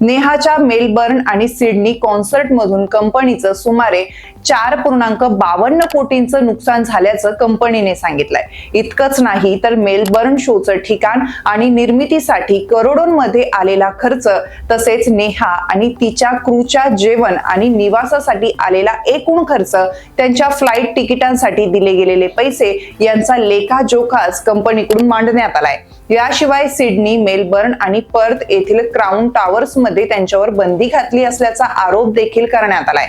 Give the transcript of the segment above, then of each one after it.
नेहाच्या Melbourne आणि Sydney कॉन्सर्टमधून कंपनीचं सुमारे चार पूर्णांक बावन्न कोटींचं नुकसान झाल्याचं कंपनीने सांगितलंय. इतकंच नाही तर मेलबर्न शोचं ठिकाण आणि निर्मितीसाठी करोडोंमध्ये आलेला खर्च तसेच नेहा आणि तिच्या क्रूच्या जेवण आणि निवासासाठी आलेला एकूण खर्च त्यांच्या फ्लाईट तिकिटांसाठी दिले गेलेले पैसे यांचा लेखाजोखाच कंपनीकडून मांडण्यात आलाय. याशिवाय सिडनी मेलबर्न आणि पर्थ येथील क्राऊन टावर्समध्ये त्यांच्यावर बंदी घातली असल्याचा आरोप देखील करण्यात आलाय.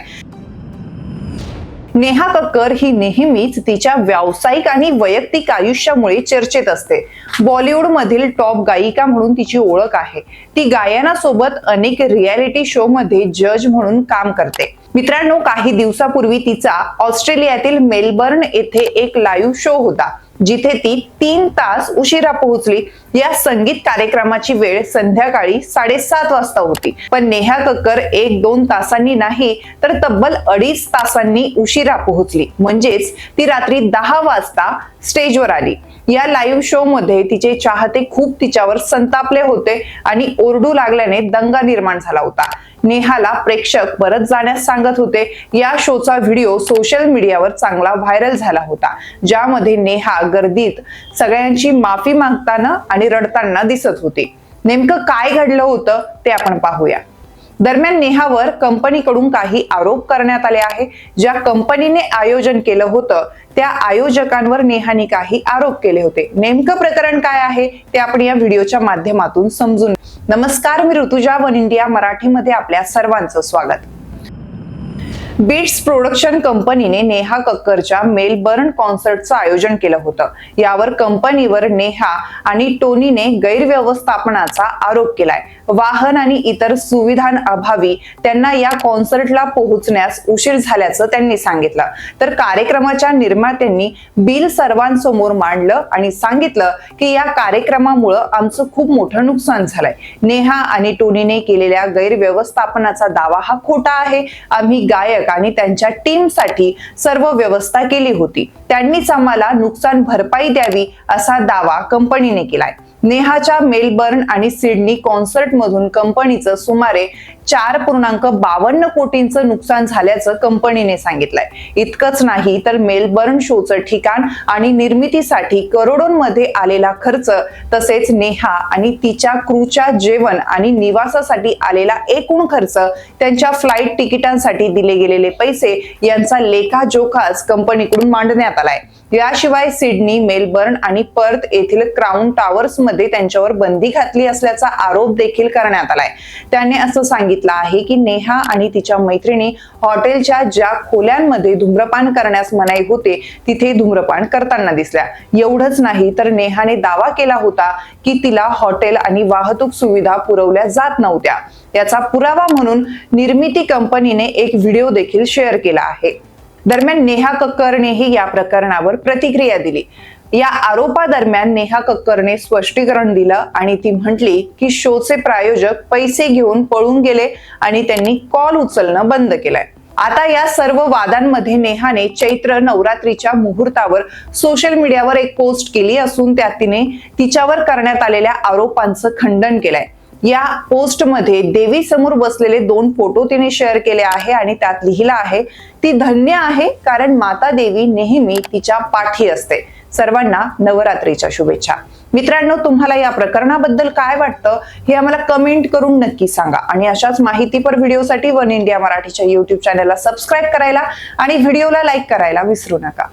नेहा कक्कर ही नेहमीच तिच्या व्यावसायिक आणि वैयक्तिक आयुष्यामुळे चर्चेत असते. बॉलिवूड मधील टॉप गायिका म्हणून तिची ओळख आहे. ती गायनासोबत अनेक रियालिटी शो मध्ये जज म्हणून काम करते. मित्रांनो काही दिवसापूर्वी तिचा ऑस्ट्रेलियातील मेलबर्न येथे एक लाईव्ह शो होता जिथे ती तीन तास उशिरा पोहोचली. या संगीत कार्यक्रमाची वेळ संध्याकाळी साडेसात वाजता होती. पण नेहा कक्कर एक दोन तासांनी नाही तर तब्बल अडीच तासांनी उशिरा पोहोचली. म्हणजेच ती रात्री दहा वाजता स्टेजवर आली. या लाईव्ह शो मध्ये तिचे चाहते खूप तिच्यावर संतापले होते आणि ओरडू लागल्याने दंगा निर्माण झाला होता. नेहाला प्रेक्षक परत जाण्यास सांगत होते. या शोचा व्हिडिओ सोशल मीडियावर चांगला व्हायरल झाला होता ज्यामध्ये नेहा गर्दीत सगळ्यांची माफी मागताना आणि रडताना दिसत होती. नेमकं काय घडलं होतं ते आपण पाहूया. दरम्यान नेहावर कंपनीकडून काही आरोप करण्यात आले आहे. ज्या कंपनीने आयोजन केलं होतं त्या आयोजकांवर नेहाने काही आरोप केले होते. नेमकं प्रकरण काय आहे ते आपण या व्हिडिओच्या माध्यमातून समजून नमस्कार मी ऋतुजा वन इंडिया मराठीमध्ये आपल्या सर्वांचं स्वागत. बीट्स प्रोडक्शन कंपनीने नेहा कक्करच्या मेलबर्न कॉन्सर्टचं आयोजन केलं होतं. यावर कंपनीवर नेहा आणि टोनीने गैरव्यवस्थापनाचा आरोप केलाय. वाहन आणि इतर सुविधांअभावी त्यांना या कॉन्सर्टला पोहोचण्यास उशीर झाल्याचं त्यांनी सांगितलं. तर कार्यक्रमाच्या निर्मात्यांनी बिल सर्वांसमोर मांडलं आणि सांगितलं की या कार्यक्रमामुळं आमचं खूप मोठं नुकसान झालंय. नेहा आणि टोनीने केलेल्या गैरव्यवस्थापनाचा दावा हा खोटा आहे. आम्ही गायक आणि त्यांच्या टीमसाठी सर्व व्यवस्था केली होती. त्यांनीच आम्हाला नुकसान भरपाई द्यावी असा दावा कंपनीने केलाय. नेहाच्या मेलबर्न आणि सिडनी कॉन्सर्ट मधून कंपनीचं सुमारे चार पूर्णांक बावन्न कोटींचं नुकसान झाल्याचं कंपनीने सांगितलंय. इतकंच नाही तर मेलबर्न शोचं ठिकाण आणि निर्मितीसाठी करोडोंमध्ये आलेला खर्च तसेच नेहा आणि तिच्या क्रूच्या जेवण आणि निवासासाठी आलेला एकूण खर्च त्यांच्या फ्लाईट तिकिटांसाठी दिले गेलेले पैसे यांचा लेखाजोखाच कंपनीकडून मांडण्यात आलाय. याशिवाय सिडनी मेलबर्न आणि पर्थ येथील क्राऊन टावर्समध्ये त्यांच्यावर बंदी घातली असल्याचा आरोप देखील करण्यात आलाय. त्याने असं सांगितलं सांगितलं आहे की नेहा आणि तिच्या मैत्रिणी हॉटेलच्या ज्या खोल्यांमध्ये धूम्रपान करण्यास मनाई होते तिथे धूम्रपान करताना दिसल्या. एवढंच नाही तर नेहाने दावा केला होता की तिला हॉटेल आणि वाहतूक सुविधा पुरवल्या जात नव्हत्या. याचा पुरावा म्हणून निर्मिती कंपनीने एक व्हिडिओ देखील शेअर केला आहे. दरम्यान नेहा कक्करनेही या प्रकरणावर प्रतिक्रिया दिली. या आरोपादरम्यान नेहा कक्करने स्पष्टीकरण दिलं आणि ती म्हटली की शोचे प्रायोजक पैसे घेऊन पळून गेले आणि त्यांनी कॉल उचलणं बंद केलंय. आता या सर्व वादांमध्ये नेहाने चैत्र नवरात्रीच्या मुहूर्तावर सोशल मीडियावर एक पोस्ट केली असून त्यात तिने तिच्यावर करण्यात आलेल्या आरोपांचं खंडन केलंय. या पोस्टमध्ये देवी समोर बसलेले दोन फोटो तिने शेअर केले आहे आणि त्यात लिहिलं आहे ती धन्य आहे कारण माता देवी नेहमी तिच्या पाठी असते. सर्वांना नवरात्रीच्या शुभेच्छा. मित्रांनो तुम्हाला या प्रकरणाबद्दल काय वाटतं हे आम्हाला कमेंट करून नक्की सांगा. आणि अशाच माहितीपर व्हिडिओसाठी वन इंडिया मराठीच्या युट्यूब चॅनलला सबस्क्राईब करायला आणि व्हिडिओला लाईक करायला विसरू नका.